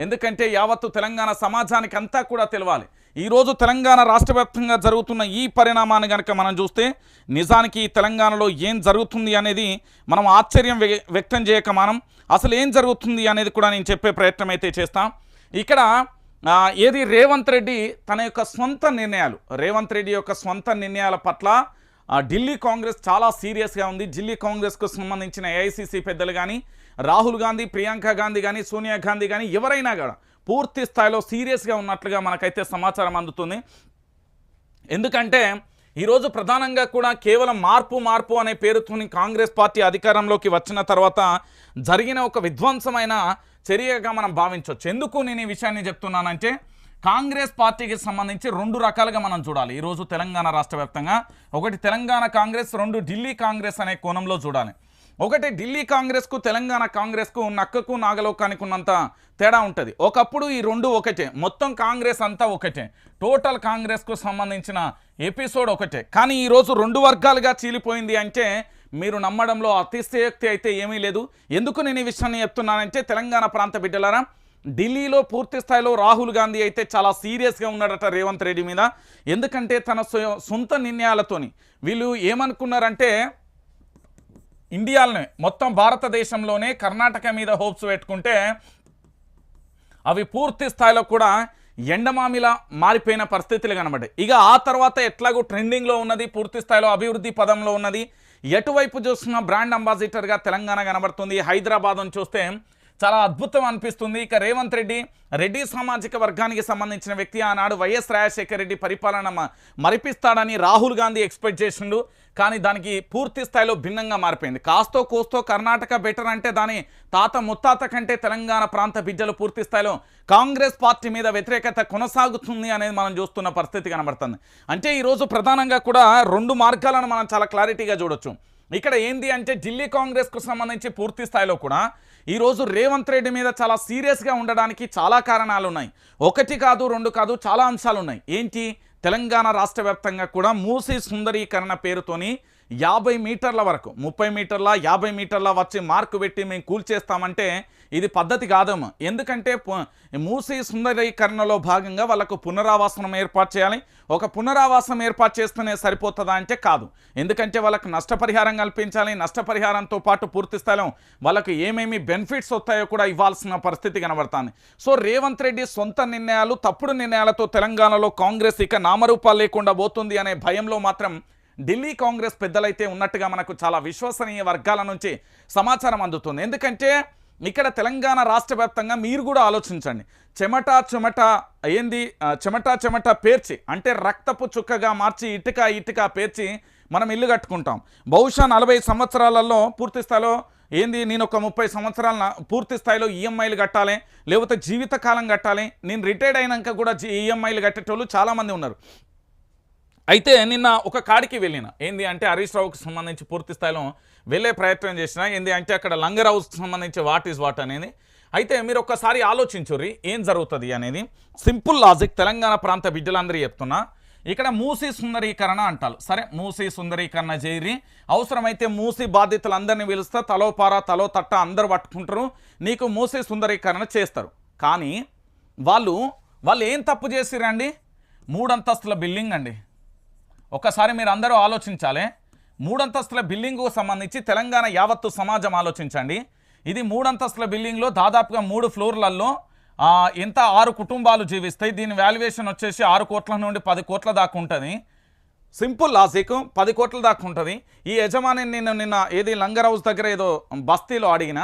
ఎందుకంటే యావత్తు తెలంగాణ సమాజానికి అంతా కూడా తెలవాలి. ఈరోజు తెలంగాణ రాష్ట్ర వ్యాప్తంగా జరుగుతున్న ఈ పరిణామాన్ని కనుక మనం చూస్తే నిజానికి ఈ తెలంగాణలో ఏం జరుగుతుంది అనేది మనం ఆశ్చర్యం వ్య- వ్యక్తం చేయక మనం. అసలు ఏం జరుగుతుంది అనేది కూడా నేను చెప్పే ప్రయత్నం అయితే చేస్తాం. ఇక్కడ ఏది రేవంత్ రెడ్డి తన యొక్క సొంత నిర్ణయాలు రేవంత్ రెడ్డి యొక్క సొంత నిర్ణయాల పట్ల ఢిల్లీ కాంగ్రెస్ చాలా సీరియస్గా ఉంది. ఢిల్లీ కాంగ్రెస్కు సంబంధించిన ఏఐసీసీ పెద్దలు కానీ రాహుల్ గాంధీ ప్రియాంక గాంధీ కానీ సోనియా గాంధీ కానీ ఎవరైనా కూడా పూర్తి స్థాయిలో సీరియస్గా ఉన్నట్లుగా మనకైతే సమాచారం అందుతుంది. ఎందుకంటే ఈరోజు ప్రధానంగా కూడా కేవలం మార్పు మార్పు అనే పేరుతోని కాంగ్రెస్ పార్టీ అధికారంలోకి వచ్చిన తర్వాత జరిగిన ఒక విధ్వంసమైన చర్యగా మనం భావించవచ్చు ఎందుకు నేను ఈ విషయాన్ని చెప్తున్నానంటే కాంగ్రెస్ పార్టీకి సంబంధించి రెండు రకాలుగా మనం చూడాలి. ఈరోజు తెలంగాణ రాష్ట్ర వ్యాప్తంగా ఒకటి తెలంగాణ కాంగ్రెస్ రెండు ఢిల్లీ కాంగ్రెస్ అనే కోణంలో చూడాలి. ఒకటి ఢిల్లీ కాంగ్రెస్కు తెలంగాణ కాంగ్రెస్కు నక్కకు నాగలోకానికి ఉన్నంత తేడా ఉంటుంది. ఒకప్పుడు ఈ రెండు ఒకటే. మొత్తం కాంగ్రెస్ అంతా ఒకటే. టోటల్ కాంగ్రెస్కు సంబంధించిన ఎపిసోడ్ ఒకటే. కానీ ఈరోజు రెండు వర్గాలుగా చీలిపోయింది అంటే మీరు నమ్మడంలో అతిశయోక్తి అయితే ఏమీ లేదు. ఎందుకు నేను ఈ విషయాన్ని చెప్తున్నానంటే తెలంగాణ ప్రాంత బిడ్డలారా ఢిల్లీలో పూర్తి స్థాయిలో రాహుల్ గాంధీ అయితే చాలా సీరియస్గా ఉన్నాడట రేవంత్ రెడ్డి మీద. ఎందుకంటే తన సొ- సొంత నిర్ణయాలతోని వీళ్ళు ఏమనుకున్నారంటే ఇండియాలోనే మొత్తం భారతదేశంలోనే కర్ణాటక మీద హోప్స్ పెట్టుకుంటే అవి పూర్తి స్థాయిలో కూడా ఎండమామిలా మారిపోయిన పరిస్థితులు కనబడ్డాయి. ఇక ఆ తర్వాత ఎట్లాగో ట్రెండింగ్లో ఉన్నది పూర్తి స్థాయిలో అభివృద్ధి పదంలో ఉన్నది. ఎటువైపు చూస్తున్న బ్రాండ్ అంబాసిడర్గా తెలంగాణ కనబడుతుంది. హైదరాబాద్ను చూస్తే చాలా అద్భుతం అనిపిస్తుంది. ఇక రేవంత్ రెడ్డి రెడ్డి సామాజిక వర్గానికి సంబంధించిన వ్యక్తి ఆనాడు వైఎస్ రాజశేఖర రెడ్డి పరిపాలన మరిపిస్తాడని రాహుల్ గాంధీ ఎక్స్పెక్ట్ చేసిండు. కానీ దానికి పూర్తి స్థాయిలో భిన్నంగా మారిపోయింది. కాస్తో కోస్తో కర్ణాటక బెటర్ అంటే దాని తాత ముత్తాత కంటే తెలంగాణ ప్రాంత బిడ్డలు పూర్తి స్థాయిలో కాంగ్రెస్ పార్టీ మీద వ్యతిరేకత కొనసాగుతుంది అనేది మనం చూస్తున్న పరిస్థితి కనబడుతుంది. అంటే ఈరోజు ప్రధానంగా కూడా రెండు మార్గాలను మనం చాలా క్లారిటీగా చూడొచ్చు. ఇక్కడ ఏంది అంటే ఢిల్లీ కాంగ్రెస్కు సంబంధించి పూర్తి స్థాయిలో కూడా ఈరోజు రేవంత్ రెడ్డి మీద చాలా సీరియస్గా ఉండడానికి చాలా కారణాలు ఉన్నాయి ఒకటి కాదు రెండు కాదు చాలా అంశాలు ఉన్నాయి ఏంటి? తెలంగాణ రాష్ట్ర వ్యాప్తంగా కూడా మూసీ సుందరీకరణ పేరుతోని యాభై మీటర్ల వరకు ముప్పై మీటర్ల యాభై మీటర్ల వచ్చి మార్కు పెట్టి మేము కూల్చేస్తామంటే ఇది పద్ధతి కాదమ్మ. ఎందుకంటే మూసి మూసీ సుందరీకరణలో భాగంగా వాళ్ళకు పునరావాసనం ఏర్పాటు చేయాలి. ఒక పునరావాసం ఏర్పాటు చేస్తేనే సరిపోతుందా అంటే కాదు. ఎందుకంటే వాళ్ళకు నష్టపరిహారం కల్పించాలి నష్టపరిహారంతో పాటు పూర్తి స్థలం వాళ్ళకు ఏమేమి బెనిఫిట్స్ వస్తాయో కూడా ఇవ్వాల్సిన పరిస్థితి కనబడుతుంది. సో రేవంత్ రెడ్డి సొంత నిర్ణయాలు తప్పుడు నిర్ణయాలతో తెలంగాణలో కాంగ్రెస్ ఇక నామరూపాలు లేకుండా పోతుంది అనే భయంలో మాత్రం ఢిల్లీ కాంగ్రెస్ పెద్దలైతే ఉన్నట్టుగా మనకు చాలా విశ్వసనీయ వర్గాల నుంచి సమాచారం అందుతుంది. ఎందుకంటే ఇక్కడ తెలంగాణ రాష్ట్ర వ్యాప్తంగా మీరు కూడా ఆలోచించండి. చెమట చెమట ఏంది? చెమట చెమట పేర్చి అంటే రక్తపు చుక్కగా మార్చి ఇటుక ఇటుక పేర్చి మనం ఇల్లు కట్టుకుంటాం. బహుశా నలభై సంవత్సరాలలో పూర్తి స్థాయిలో ఏంది? నేను ఒక ముప్పై సంవత్సరాల పూర్తి స్థాయిలో ఈఎంఐలు కట్టాలి లేకపోతే జీవితకాలం కట్టాలి. నేను రిటైర్డ్ అయినాక కూడా ఈఎంఐలు కట్టేటోళ్ళు చాలామంది ఉన్నారు. అయితే నిన్న ఒక కాడికి వెళ్ళిన. ఏంది అంటే హరీష్ రావుకి సంబంధించి పూర్తి స్థాయిలో వెళ్ళే ప్రయత్నం చేసిన ఏంది అంటే అక్కడ లంగర్ హౌస్కి సంబంధించి వాట్ ఈజ్ వాట్ అనేది. అయితే మీరు ఒక్కసారి ఆలోచించుర్రి ఏం జరుగుతుంది అనేది. సింపుల్ లాజిక్ తెలంగాణ ప్రాంత బిడ్డలందరూ చెప్తున్నా. ఇక్కడ మూసీ సుందరీకరణ అంటారు. సరే మూసీ సుందరీకరణ చేయరి అవసరమైతే మూసీ బాధితులందరినీ పిలుస్తా తలోపార తలో తట్ట అందరు పట్టుకుంటారు నీకు మూసీ సుందరీకరణ చేస్తారు. కానీ వాళ్ళు వాళ్ళు ఏం తప్పు చేసిరండి మూడంతస్తుల బిల్డింగ్ అండి. ఒకసారి మీరు అందరూ ఆలోచించాలి. మూడంతస్తుల బిల్డింగ్కు సంబంధించి తెలంగాణ యావత్తు సమాజం ఆలోచించండి. ఇది మూడంతస్తుల బిల్డింగ్లో దాదాపుగా మూడు ఫ్లోర్లలో ఎంత ఆరు కుటుంబాలు జీవిస్తాయి. దీని వాల్యుయేషన్ వచ్చేసి ఆరు కోట్ల నుండి పది కోట్ల దాకా ఉంటుంది. సింపుల్ లాజిక్ పది కోట్ల దాకా ఉంటుంది. ఈ యజమాని నేను నిన్న ఏది లంగర్ హౌస్ దగ్గర ఏదో బస్తీలో అడిగిన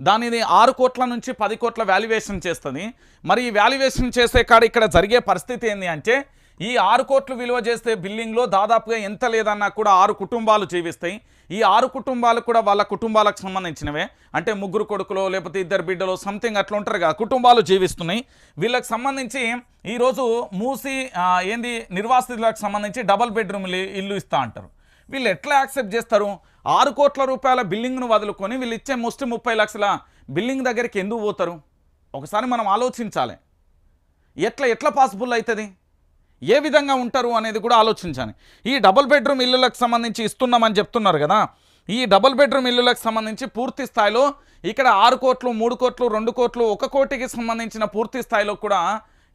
దానిని ఆరు కోట్ల నుంచి పది కోట్ల వాల్యుయేషన్ చేస్తుంది. మరి ఈ వాల్యుయేషన్ చేసే కాడ ఇక్కడ జరిగే పరిస్థితి ఏంటి అంటే ఈ ఆరు కోట్లు విలువ చేస్తే బిల్డింగ్లో దాదాపుగా ఎంత లేదన్నా కూడా ఆరు కుటుంబాలు జీవిస్తాయి. ఈ ఆరు కుటుంబాలు కూడా వాళ్ళ కుటుంబాలకు సంబంధించినవే. అంటే ముగ్గురు కొడుకులో లేకపోతే ఇద్దరు బిడ్డలో సంథింగ్ అట్లా ఉంటారు కదా కుటుంబాలు జీవిస్తున్నాయి. వీళ్ళకి సంబంధించి ఈరోజు మూసి ఏంది నిర్వాసితులకు సంబంధించి డబల్ బెడ్రూమ్ ఇల్లు ఇస్తా అంటారు. వీళ్ళు ఎట్లా యాక్సెప్ట్ చేస్తారు? ఆరు కోట్ల రూపాయల బిల్డింగ్ను వదులుకొని వీళ్ళు ఇచ్చే ముస్టి ముప్పై లక్షల బిల్డింగ్ దగ్గరికి ఎందుకు పోతారు? ఒకసారి మనం ఆలోచించాలి. ఎట్లా ఎట్లా పాసిబుల్ అవుతుంది? ఏ విధంగా ఉంటారు అనేది కూడా ఆలోచించాలి. ఈ డబుల్ బెడ్రూమ్ ఇల్లులకు సంబంధించి ఇస్తున్నామని చెప్తున్నారు కదా. ఈ డబుల్ బెడ్రూమ్ ఇల్లులకు సంబంధించి పూర్తి స్థాయిలో ఇక్కడ ఆరు కోట్లు మూడు కోట్లు రెండు కోట్లు ఒక కోటికి సంబంధించిన పూర్తి స్థాయిలో కూడా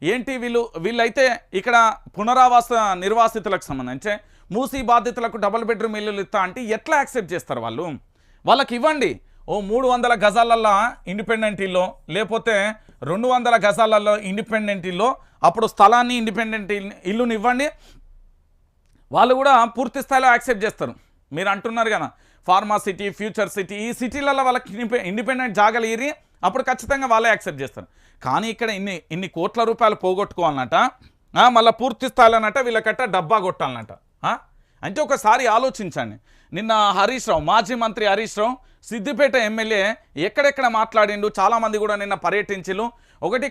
ఏంటి వీళ్ళు? వీళ్ళైతే ఇక్కడ పునరావాస నిర్వాసితులకు సంబంధించి మూసీ బాధితులకు డబుల్ బెడ్రూమ్ ఇల్లులు ఇస్తా అంటే ఎట్లా యాక్సెప్ట్ చేస్తారు వాళ్ళు? వాళ్ళకి ఇవ్వండి. ఓ మూడు వందల గజాలల్లో ఇండిపెండెంట్ ఇల్లు లేకపోతే రెండు వందల గజాలలో ఇండిపెండెంట్ ఇల్లు అప్పుడు స్థలాన్ని ఇండిపెండెంట్ ఇల్లు ఇల్లుని ఇవ్వండి వాళ్ళు కూడా పూర్తి స్థాయిలో యాక్సెప్ట్ చేస్తారు. మీరు అంటున్నారు కదా ఫార్మా సిటీ ఫ్యూచర్ సిటీ ఈ సిటీలలో వాళ్ళకి ఇండిపెండెంట్ జాగాలు ఇరి అప్పుడు ఖచ్చితంగా వాళ్ళే యాక్సెప్ట్ చేస్తారు. కానీ ఇక్కడ ఇన్ని ఇన్ని కోట్ల రూపాయలు పోగొట్టుకోవాలన్నట మళ్ళీ పూర్తి స్థాయిలోనట వీళ్ళకట్ట డబ్బా కొట్టాలన్నట అంటే ఒకసారి ఆలోచించండి. నిన్న హరీష్ రావు మాజీ మంత్రి హరీష్ రావు సిద్దిపేట ఎమ్మెల్యే ఎక్కడెక్కడ మాట్లాడిండు చాలామంది కూడా నిన్న పర్యటించిలు ఒకటి